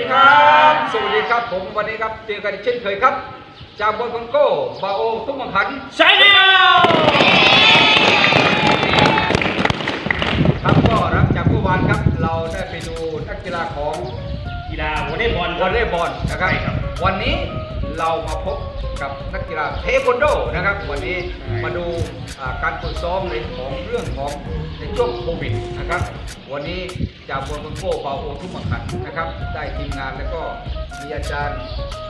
ดีครับ สวัสดีครับผมวันนี้ครับเจอกันอีกเช่นเคยครับ จากบอลคองโก้บาโอทุกมังคันใช่แล้วครับก็หลังจากเมื่อวานครับ เราได้ไปดูนักกีฬาของกีฬาวอลเลย์บอลวอลเลย์บอลนะครับใช่ครับวันนี้เรามาพบกับนักกีฬาเทควันโดนะครับ วันนี้มาดูอ่าการฝึกซ้อมในของเรื่องของ ในช่วงโควิดนะครับ วันนี้จากบอลคองโก้บาโอทุกมังคันนะครับ ได้ทีมงานแล้วก็มีอาจารย์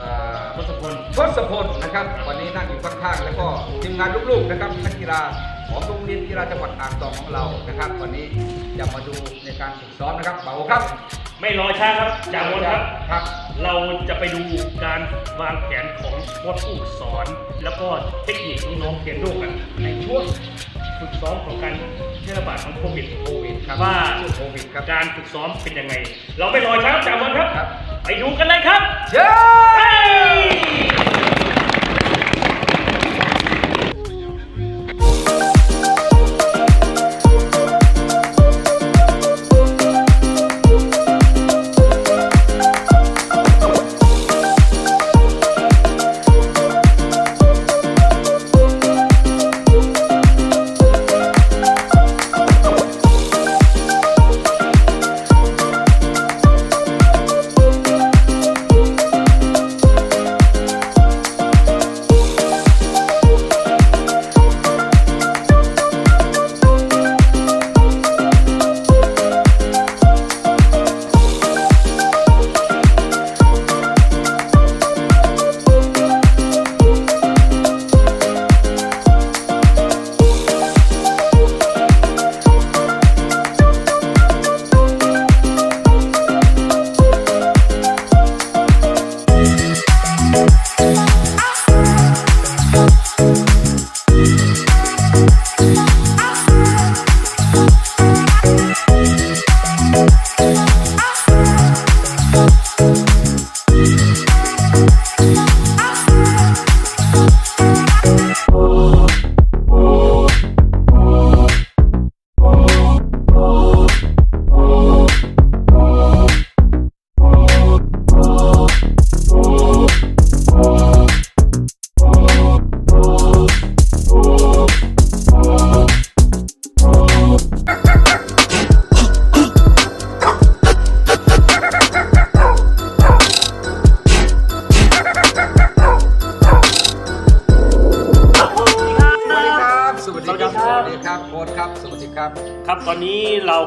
อ่าทศพลทศพลนะครับ วันนี้นั่งอยู่ข้างๆแล้วก็ทีมงานลูกๆนะครับนักกีฬาของโรงเรียนกีฬาจังหวัดอ่างทองของเรานะครับ วันนี้จะมาดูในการฝึกซ้อมนะครับเบาครับ ไม่รอช้าครับจากบอลครับครับ เราจะไปดูการวางแผนของโค้ชผู้สอน แล้วก็เทคนิคน้องๆเทรนโดกันในช่วง ฝึกซ้อมของการแพร่ระบาดของโควิดโควิดครับว่าช่วงโควิดครับ การฝึกซ้อมเป็นยังไง เราไม่รอช้าครับจากบอลครับ ครับ ไปดูกันเลยครับ เย้เฮ้ย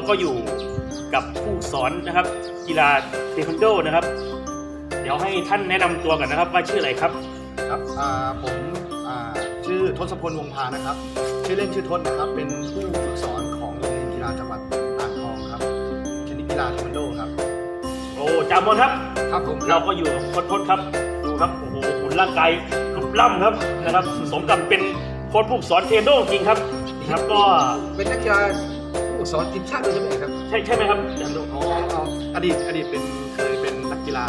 ก็อยู่กับผู้สอนนะครับ กีฬาเทควันโดนะครับ เดี๋ยวให้ท่านแนะนำตัวกันนะครับ ว่าชื่ออะไรครับ ครับอ่าผมอ่าชื่อทศพลวงพานะครับ ชื่อเล่นชื่อทศนะครับ เป็นผู้ฝึกสอนของโรงเรียนกีฬาจังหวัดอ่างทองครับ ชนิดกีฬาเทควันโดครับ โอ้จามบอลครับ ครับผมคเรารับก็อยู่กับโค้ชทศครับ ดูครับโอ้โหหุ่นร่างกายรูปร่ำครับนะครับ สมกับเป็นโค้ชผู้สอนเทควันโดจริงครับครับก็ เป็นนักกีฬาผู้ สอนทีมชาติด้วยใช่ไหมครับใช่ใช่ไหมครับจามโดอ๋อเอาอดีตอดีตเป็นเคยเป็นนักกีฬา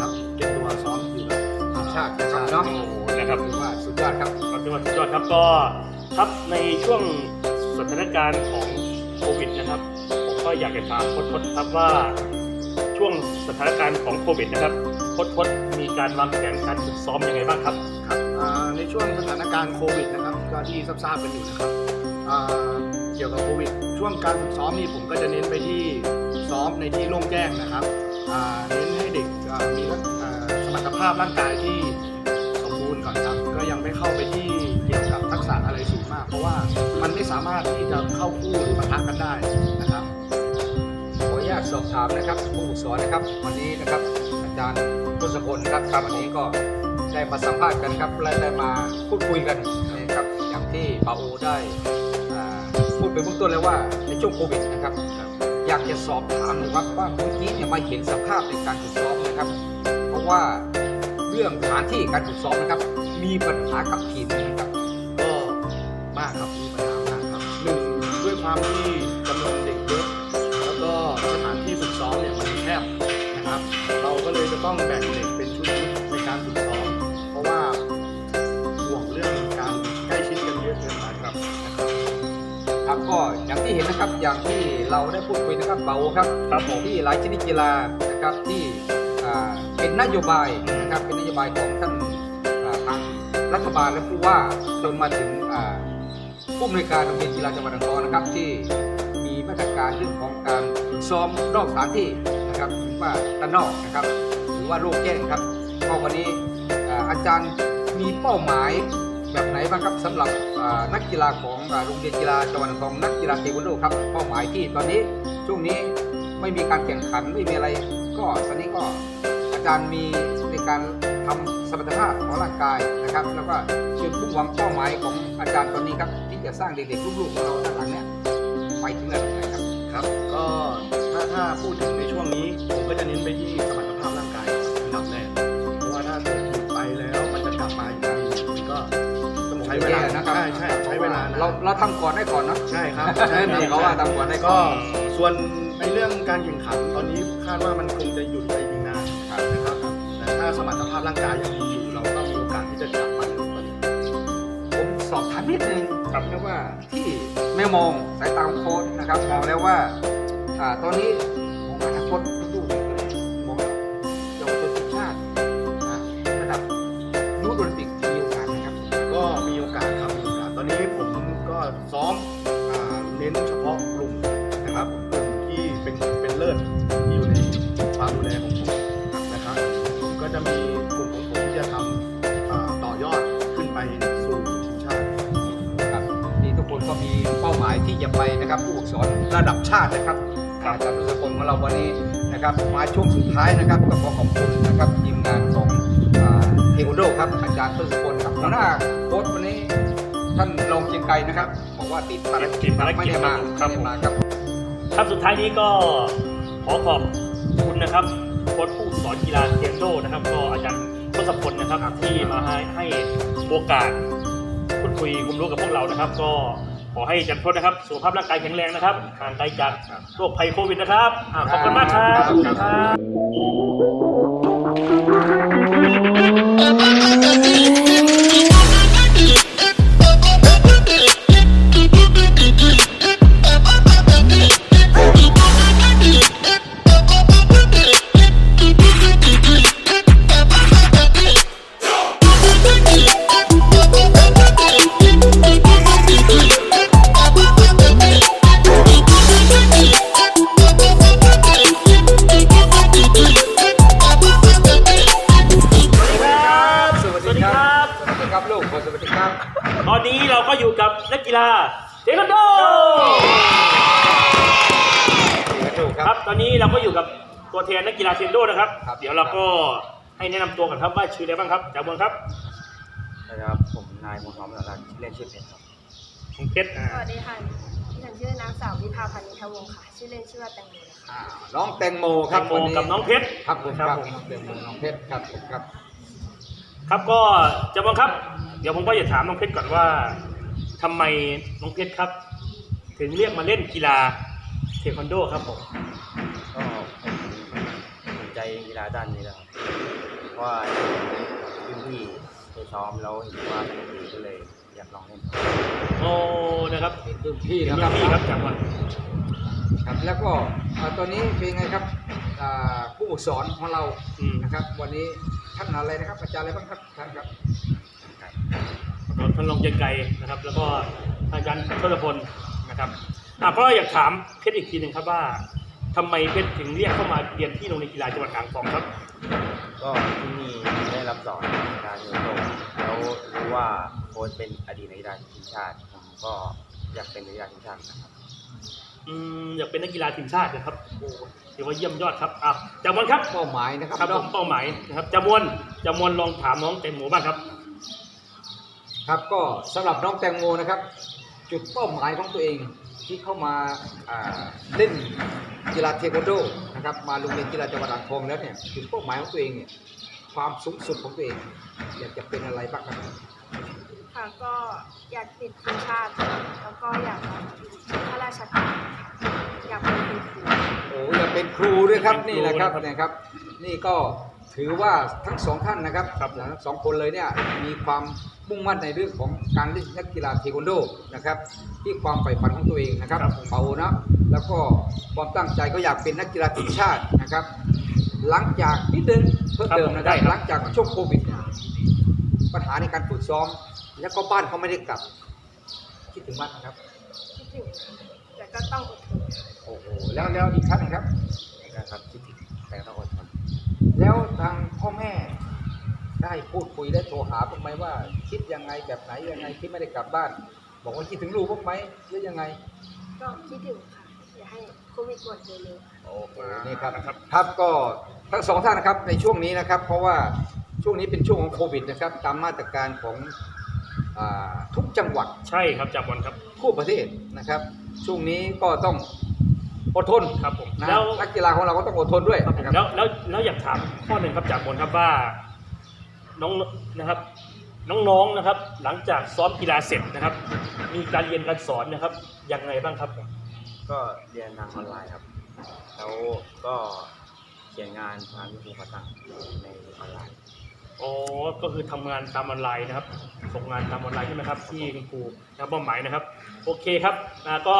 ครับเก็บตัวซ้อมอยู่กับทีมชาตินะครับเนาะโอ้โหนะครับถือว่าสุดยอดครับครับจังหวัดสุดยอดครับก็ครับในช่วงสถานการณ์ของโควิดนะครับผมก็อยากจะถามโค้ชทศครับว่า ช่วงสถานการณ์ของโควิดนะครับโค้ชทศมีการวางแผนการฝึกซ้อมยังไงบ้างครับครับอ่าในช่วงสถานการณ์โควิดนะครับก็ที่ทราบๆกันอยู่นะครับอ่า เกี่ยวกับโควิด ช่วงการฝึกซ้อมนี่ผมก็จะเน้นไปที่ซ้อมในที่โล่งแจ้งนะครับเน้นให้เด็กมีสมรรถภาพร่างกายที่สมบูรณ์ก่อนครับก็ยังไม่เข้าไปที่เกี่ยวกับทักษะอะไรสูงมาก เพราะว่ามันไม่สามารถที่จะเข้าคู่หรือปะทะกันได้นะครับขออนุญาตสอบถามนะครับผู้ฝึกสอนนะครับ วันนี้นะครับอาจารย์ทศพลครับครับวันนี้ก็ได้มาสัมภาษณ์กันครับและได้มาพูดคุยกันนะครับอย่างที่ปาโอได้ พูดไปเบื้องต้นแล้วว่าในช่วงโควิดนะครับ อยากจะสอบถามนะครับว่าเมื่อกี้เนี่ยมาเห็นสภาพในการฝึกซ้อมนะครับ เพราะว่าเรื่องสถานที่การฝึกซ้อมนะครับ มีปัญหากับทีมนะครับก็มากครับมีปัญหามากครับหนึ่งด้วยความที่จำนวนเด็กเยอะแล้วก็สถานที่ฝึกซ้อมเนี่ยมันแคบนะครับ เราก็เลยจะต้องแบ่งเด็ก ที่เห็นนะครับอย่างที่เราได้พูดคุยนะครับเบาครับครับผมที่หลายชนิดกีฬานะครับที่อ่านโยบายนะครับเป็นนโยบายของท่านอ่าทางรัฐบาลและผู้ว่าจนมาถึงอ่าผู้อำนวยการโรงเรียนกีฬาจังหวัดอ่างทองนะครับที่มีมาตรการเรื่องของการฝึกซ้อมนอกสถานที่นะครับหรือว่าด้านนอกนะครับหรือว่าโลกแจ้งครับก็วันนี้อ่าอาจารย์มีเป้าหมาย แบบไหนบ้างครับสำหรับนักกีฬาของโรงเรียนกีฬาจังหวัดอ่างทองนักกีฬาเทควันโดครับเป้าหมายที่ตอนนี้ช่วงนี้ไม่มีการแข่งขันไม่มีอะไร ก็ตอนนี้ก็อาจารย์มีในการทำสมรรถภาพของร่างกายนะครับ แล้วก็จุดมุ่งหวังเป้าหมายของอาจารย์ตอนนี้ครับที่จะสร้างเด็กๆลูกๆของเราด้านหลังเนี่ยไปถึงอะไรนครับครับ ก็ถ้าถ้าพูดถึงในช่วงนี้ผมก็จะเน้นไปที่สมรร เวลานะครับใช่ใช่ใช้เวลานะเราเราทำก่อนได้ก่อนเนอะใช่ครับใช่ครับเขาว่าทำก่อนได้ก่ก็อนส่วนในเรื่องการแข่งขันตอนนี้คาดว่ามันคงจะหยุดไปอีกนานครับนะครับแต่ถ้าสมรรถภาพร่างกายยังดีอยู่เราก็มีโอกาสที่จะกลับมาในตอนนี้ผมสอบถามนิดนึงครับนะว่าที่แม่มองสายตาของโค้ชนะครับมองแล้วว่าอ่าตอนนี้ นะครับมาช่วงสุดท้ายนะครับก็ขอขอบคุณนะครับทีมงานของเทควันโดครับอาจารย์ทศพลครับหัวหน้าโค้ชวันนี้ท่านรองเชียงไกรนะครับบอกว่าติดภารกิจติดภาไม่ได้มาครับไม่ได้มาครับครับสุดท้ายนี้ก็ขอขอบคุณนะครับโค้ชผู้สอนกีฬาเทควันโดนะครับ ก็อาจารย์ทศพลนะครับที่มาให้ให้โอกาสพูดคุยความรู้กับพวกเรานะครับ ก็ ขอให้อาจารย์ทศนะครับ สุขภาพร่างกายแข็งแรงนะครับห่างไกลจากโรคภัยโควิดนะครับอ่าขอบคุณมากครับขอบคุณครับครับ ฬาเทควันโดลูกคครัรับ บ ตอนนี้เราก็อยู่กับตัวแทนนักกีฬาเทควันโดนะครับ ครับ เดี๋ยวเราก็ให้แนะนำตัวกันครับว่าชื่ออะไรบ้างครับจากเมืองครับนะครับ ผมนายมนต์หอมสารักชื่อเล่นชื่อเพชรครับ คุณเพชรอ่าสวัสดีค่ะดิฉันชื่อนางสาววิภาพันธ์นิทวงศ์ค่ะ ชื่อเล่นชื่อว่าแตงโมนะคะอ่าน้องแตงโมคแตรับงโมวันนี้กับน้องเพชร ครับผมคครัรับบผม น้องแตงโมน้องเพชรครับผมครับ ครับก็จะมองครับ เดี๋ยวผมก็จะถามน้องเพชรก่อนว่า ทำไมน้องเพชรครับ ถึงเรียกมาเล่นกีฬาเทควันโดครับผมก็ผมสนใจกีฬาด้านนี้แล้วครับเพราะว่ารุ่นพี่ไปซ้อมแล้วเห็นว่าสนุกดีก็เลยอยากลองเล่นครับโอ้นะครับเป็นรุ่นพี่เป็นนะครุ่รับนพี่ครับจากวันครับแล้วก็อ่าตอนนี้เป็นไงครับอ่าผู้ฝึกสอนของเราอืมนะครับ วันนี้ท่านอะไรนะครับอาจารย์อะไรบ้างครับท่านครับ ท่านรองเจยงไกรนะครับ แล้วก็อาจารย์ทศพลนะครับอะก็อยากถามเพชรอีกทีหนึ่งครับว่าทำไมเพชรถึงเรียกเข้ามาเรียนที่โรงเรียนกีฬาจังหวัดอ่างทองครับ ก็ที่นี่ได้รับสอนกีฬาเทควันโดแล้วรู้ว่าโค้ชเป็นอดีตนักกีฬาทีมชาติผมก็อยากเป็นนักกีฬาทีมชาตินะครับอืมอยากเป็นนักกีฬาทีมชาตินะครับโอ้ถือว่าเยี่ยมยอดครับอะจามวนครับเป้าหมายนะครับครับผเนาะมเป้าหมายนะครับจามวนจามวนลองถามน้องแตงโมบ้างครับ ครับก็สำหรับน้องแตงโมนะครับ จุดเป้าหมายของตัวเองที่เข้ามาอ่าเล่นกีฬาเทควันโดนะครับมาโรงเรียนกีฬาจังหวัดอ่างทองแล้วเนี่ยจุดเป้าหมายของตัวเองเนี่ยความสูงสุดของตัวเองอยากจะเป็นอะไรบ้างครับค่ะก็อยากติดทีมชาติค่ะแล้วก็อยากมาข้าราชการค่ะอยากเป็นคุณครูโอ้อยากเป็นครูด้วยครับเป็นครูนี่แหละครับนะครับนะครับ นี่ก็ถือว่าทั้งสองท่านนะครับครับทั้งสองคนเลยเนี่ยมีความ มุ่งมั่นในเรื่องของการเล่นนักกีฬาเทควันโดนะครับ ที่ความใฝ่ฝันของตัวเองนะครับเป่านะแล้วก็ความตั้งใจก็อยากเป็นนักกีฬาทีมชาตินะครับ หลังจากนิดนึงเพิ่มเติมนะคได้รับครับหลังจากช่วงโควิดเนี่ยปัญหาในการฝึกซ้อม แล้วก็บ้านเขาไม่ได้กลับ คิดถึงบ้านนะครับคิดถึงแต่ก็ต้องอดทนค่ะโอ้โหแล้วแล้วอีกท่านหนึงครับนะครับคิดถึงแต่ต้องอดทนแล้วทางพ่อแม่ ได้พูดคุยได้โทรหาบ้างไหมว่า คิดยังไงแบบไหนยังไงที่ไม่ได้กลับบ้าน บอกว่าคิดถึงลูกบ้างไหมหรือยังไง ก็คิดถึงค่ะอย่าให้โควิดหมดเร็วๆค่ะโอเคนี่ครับครับก็ทั้งสองท่านนะครับในช่วงนี้นะครับ เพราะว่าช่วงนี้เป็นช่วงของโควิดนะครับ ตามมาตรการของอาทุกจังหวัดใช่ครับจากบอลครับทั่วประเทศนะครับ ช่วงนี้ก็ต้องอดทนครับผมนะแล้วนักกีฬาของเราก็ต้องอดทนด้วยครับผมนะครับ แล้วแล้วแล้วอยากถามข้อหนึ่งครับจากบนครับว่า น้องนะครับน้องๆนะครับ หลังจากซ้อมกีฬาเสร็จนะครับ มีการเรียนการสอนนะครับยังไงบ้างครับ ก็เรียนทางออนไลน์ครับ แล้วก็เขียนงานทางที่ครูเขาสั่งในออนไลน์อ๋อก็คือทำงานตามออนไลน์นะครับ ส่งงานตามออนไลน์ใช่ไหมครับ ที่คุณครูนะครับมอบหมายนะครับ โอเคครับอ่าก็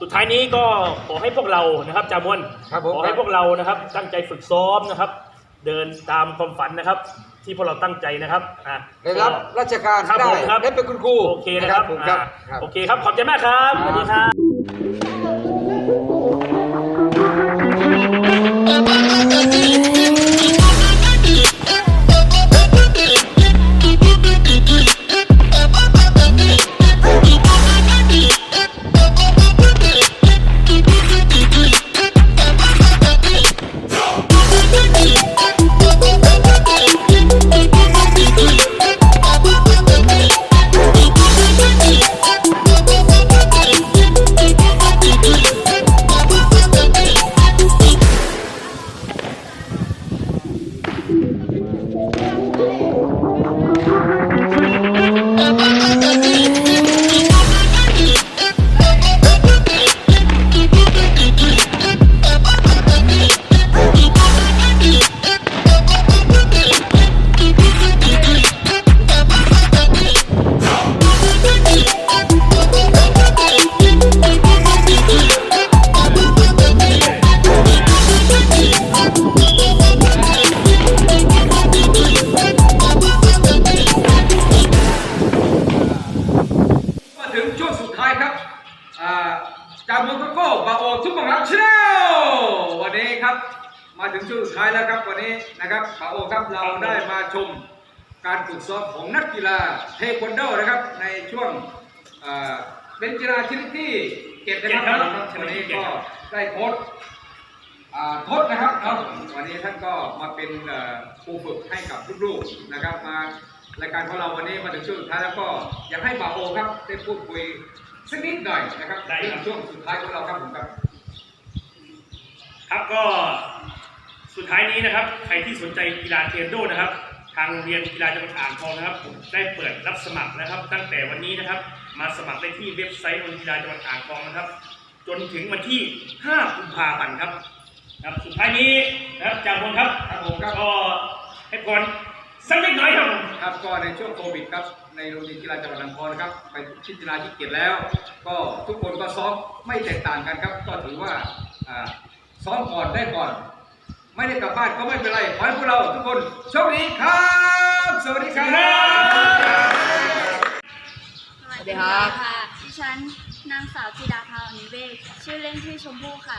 สุดท้ายนี้ก็ขอให้พวกเรานะครับจามวนครับผมขอให้พวกเรานะครับ ตั้งใจฝึกซ้อมนะครับ เดินตามความฝันนะครับ ที่พวกเราตั้งใจนะครับอ่าได้รับราชการครับได้ผมครับ ได้เป็นคุณครูโอเคนะครับผมครับอ่าครับ โอเคครับ ขอบใจมากครับ สวัสดีครับมา จามุนโก้บาโอทุกบังรับชแนลวันนี้ครับ มาถึงช่วงสุดท้ายแล้วครับวันนี้นะครับบาโอครับเราได้มาชมการฝึกซ้อมของนักกีฬาเทควันโดนะครับในช่วงเป็นกีฬาชนิดที่เก็บนะครับครับวันนี้ก็ได้โค้ชอ่าโค้ชนะครับเนาะวันนี้ท่านก็มาเป็นครูฝึกให้กับลูกๆนะครับ มารายการของเราวันนี้มาถึงช่วงสุดท้ายแล้วก็อยากให้บาโอครับได้พูดคุย สักนิดหน่อยนะครับได้ครับเรื่องช่วงสุดท้ายของเราครับผมครับ ครับก็สุดท้ายนี้นะครับ ใครที่สนใจกีฬาเทควันโดนะครับ ทางโรงเรียนกีฬาจังหวัดอ่างทองนะครับ ได้เปิดรับสมัครนะครับ ตั้งแต่วันนี้นะครับ มาสมัครได้ที่เว็บไซต์โรงเรียนกีฬาจังหวัดอ่างทองนะครับ จนถึงวันที่ 5 กุมภาพันธ์ครับ ครับ สุดท้ายนี้นะครับจากบนครับครับผมครับ ก็ให้พร สักเล็กน้อยครับผมครับก็ในช่วงโควิดครับในโรงเรียนกีฬาจังหวัดลำพองนะครับไปชิดกีฬาที่เกียรติแล้ว ก็ทุกคนก็ซ้อมไม่แตกต่างกันครับก็ถือว่าอ่าซ้อมก่อนได้ก่อน ไม่ได้กลับบ้านก็ไม่เป็นไรขอให้พวกเราทุกคนโชคดีครับ สวัสดีครับสวัสดีครับดิฉันนางสาวจิดาภาอนิเวศชื่อเล่นชื่อชมพู่ค่ะ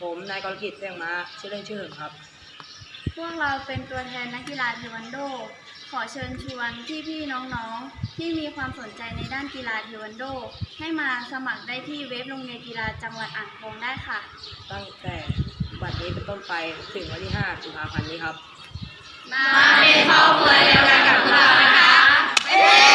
ผมนายกรกิจเสียงม้าชื่อเล่นชื่อเหิงครับ พวกเราเป็นตัวแทนนักกีฬาเทควันโด ขอเชิญชวนพี่ๆน้องๆ ที่มีความสนใจในด้านกีฬาเทควันโด ให้มาสมัครได้ที่เว็บโรงเรียนกีฬาจังหวัดอ่างทองได้ค่ะ ตั้งแต่บัดนี้เป็นต้นไปถึงวันที่5กุมภาพันธ์นี้ครับ มาเป็นครอบครัวเดียวกันกับเรา